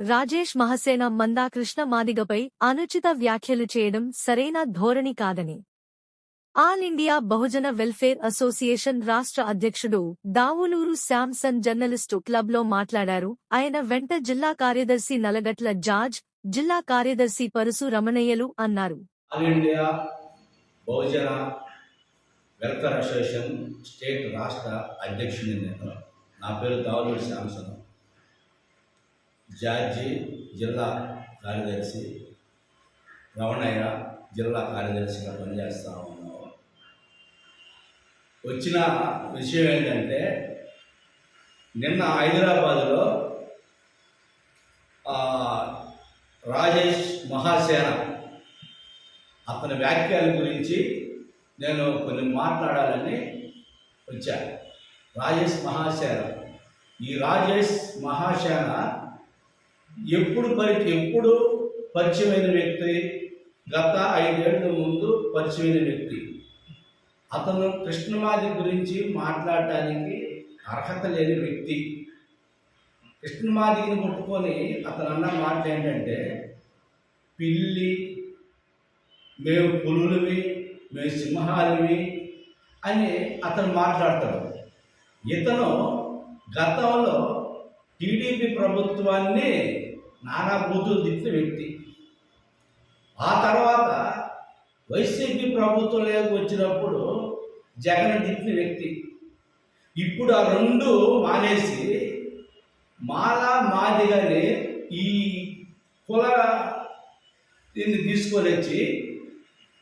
రాజేష్ మహసేన మందాకృష్ణ మాదిగపై అనుచిత వ్యాఖ్యలు చేయడం సరైన ధోరణి కాదని. All India Bahujan welfare association రాష్ట్ర అధ్యక్షుడు దావులూరు శాంసన్ జర్నలిస్టు క్లబ్లో మాట్లాడారు. ఆయన వెంట జిల్లా కార్యదర్శి నలగట్ల జార్జ్ జిల్లా కార్యదర్శి పరుసు రమణయ్యలు అన్నారు. All India Bahujan welfare association state రాష్ట్ర అధ్యక్షుడిని నేను నా పేరు దావులూరు శాంసన్. జార్జి జిల్లా కార్యదర్శి రమణయ్య జిల్లా కార్యదర్శిగా పనిచేస్తా ఉన్నాము వచ్చిన విషయం ఏంటంటే నిన్న హైదరాబాదులో రాజేష్ మహాసేన అతని వ్యాఖ్యల గురించి నేను కొన్ని మాట్లాడాలని వచ్చాను రాజేష్ మహాసేన. ఈ రాజేష్ మహాసేన ఎప్పుడు పరి ఎప్పుడు పరిచయమైన వ్యక్తి గత ఐదేళ్ళ ముందు పరిచయమైన వ్యక్తి. అతను కృష్ణమాది గురించి మాట్లాడటానికి అర్హత లేని వ్యక్తి. కృష్ణమాదిని ముట్టుకొని అతను అన్న మాట ఏంటంటే పిల్లి మేము పులులవి మేము సింహాలవి అని అతను మాట్లాడతాడు. ఇతను గతంలో టీడీపీ ప్రభుత్వాన్ని నానా బూతులు తిట్టిన వ్యక్తి. ఆ తర్వాత వైసీపీ ప్రభుత్వంలోకి వచ్చినప్పుడు జగన్ తిట్టిన వ్యక్తి. ఇప్పుడు ఆ రెండు మానేసి మాలా మాదిగానే ఈ కుల దీన్ని తీసుకొని వచ్చి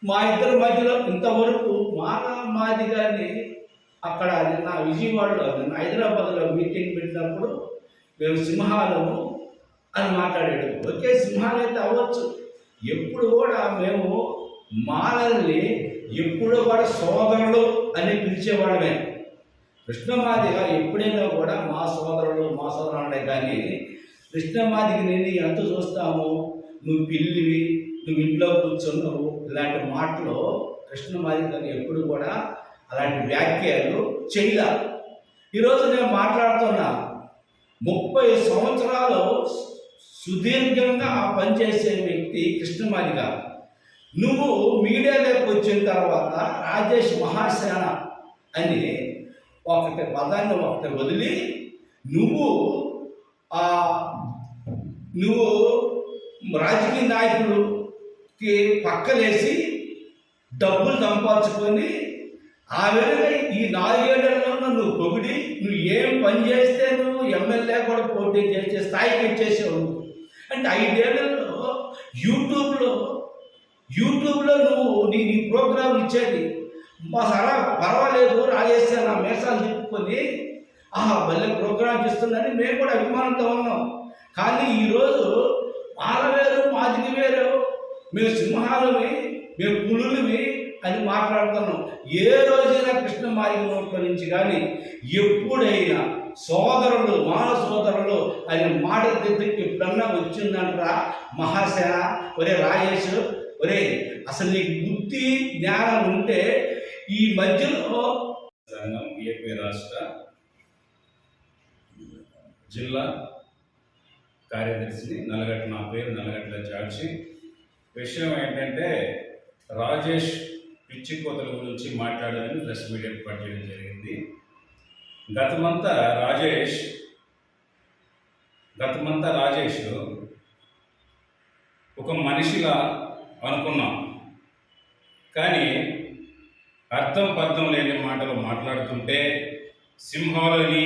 మా ఇద్దరి మధ్యలో ఇంతవరకు మాలా మాదిగాని అక్కడ నిన్న విజయవాడలో నిన్న హైదరాబాద్లో మీటింగ్ పెట్టినప్పుడు మేము సింహాలము అని మాట్లాడాడు ఒకే సింహాలు అయితే అవ్వచ్చు. ఎప్పుడు కూడా మేము మాలల్ని ఎప్పుడు కూడా సోదరులు అని పిలిచేవాళ్ళమే. కృష్ణమాదిగా ఎప్పుడైనా కూడా మా సోదరులు మా సోదరులే కానీ కృష్ణమాదికి నేను ఎంత చూస్తాము? నువ్వు పిల్లివి నువ్వు ఇంట్లో కూర్చున్నావు ఇలాంటి మాటలు కృష్ణమాదికని ఎప్పుడు కూడా అలాంటి వ్యాఖ్యలు చేయాలి. ఈరోజు నేను మాట్లాడుతున్నా ముప్పై సంవత్సరాలు సుదీర్ఘంగా పనిచేసే వ్యక్తి కృష్ణమాదిగా నువ్వు మీడియాలోకి వచ్చిన తర్వాత రాజేష్ మహాసేన అని ఒకటి పదాన్ని ఒకటి వదిలి నువ్వు ఆ నువ్వు రాజకీయ నాయకుడికి పక్కలేసి డబ్బులు సంపాదించుకొని ఆ విధంగా ఈ నాలుగేళ్ళలో నువ్వు పొగిడి నువ్వు ఏం పని చేస్తే నువ్వు ఎమ్మెల్యే కూడా పోటీ చేసే స్థాయికి వచ్చేసావు. అంటే ఐదేళ్ళలో యూట్యూబ్లో యూట్యూబ్లో నువ్వు నీ నీ ప్రోగ్రాం ఇచ్చేది. మా సరా పర్వాలేదు రాజేస్తే నా మేషాలు తిప్పుకొని ఆహా భలే ప్రోగ్రాం చేస్తుందని మేము కూడా అభిమానంతో ఉన్నాం. కానీ ఈరోజు వాళ్ళ వేరు మాదిరి వేరు మేము సింహాలవి మేము పులులవి అని మాట్లాడుతున్నాం. ఏ రోజైనా కృష్ణ మాదిగ నోట్ల నుంచి కానీ ఎప్పుడైనా సోదరులు మానవ సోదరులు అనే మాట దగ్గరికి ఎప్పుడన్నా వచ్చిందంటారా? మహాశయ ఒరే రాజేష్ ఒరే అసలు నీకు బుద్ధి జ్ఞానం ఉంటే ఈ మధ్యలో సంఘం ఏపీ రాష్ట్ర జిల్లా కార్యదర్శిని నలగట్ల నా పేరు నల్లగట్ల జార్జి విషయం ఏంటంటే రాజేష్ పిచ్చి కోతల గురించి మాట్లాడాలని ప్రెస్ మీడియా ఏర్పాటు చేయడం జరిగింది. గతమంతా రాజేష్ గతమంతా రాజేష్ ఒక మనిషిగా అనుకున్నాం. కానీ అర్థం పర్థం లేని మాటలు మాట్లాడుతుంటే సింహాలని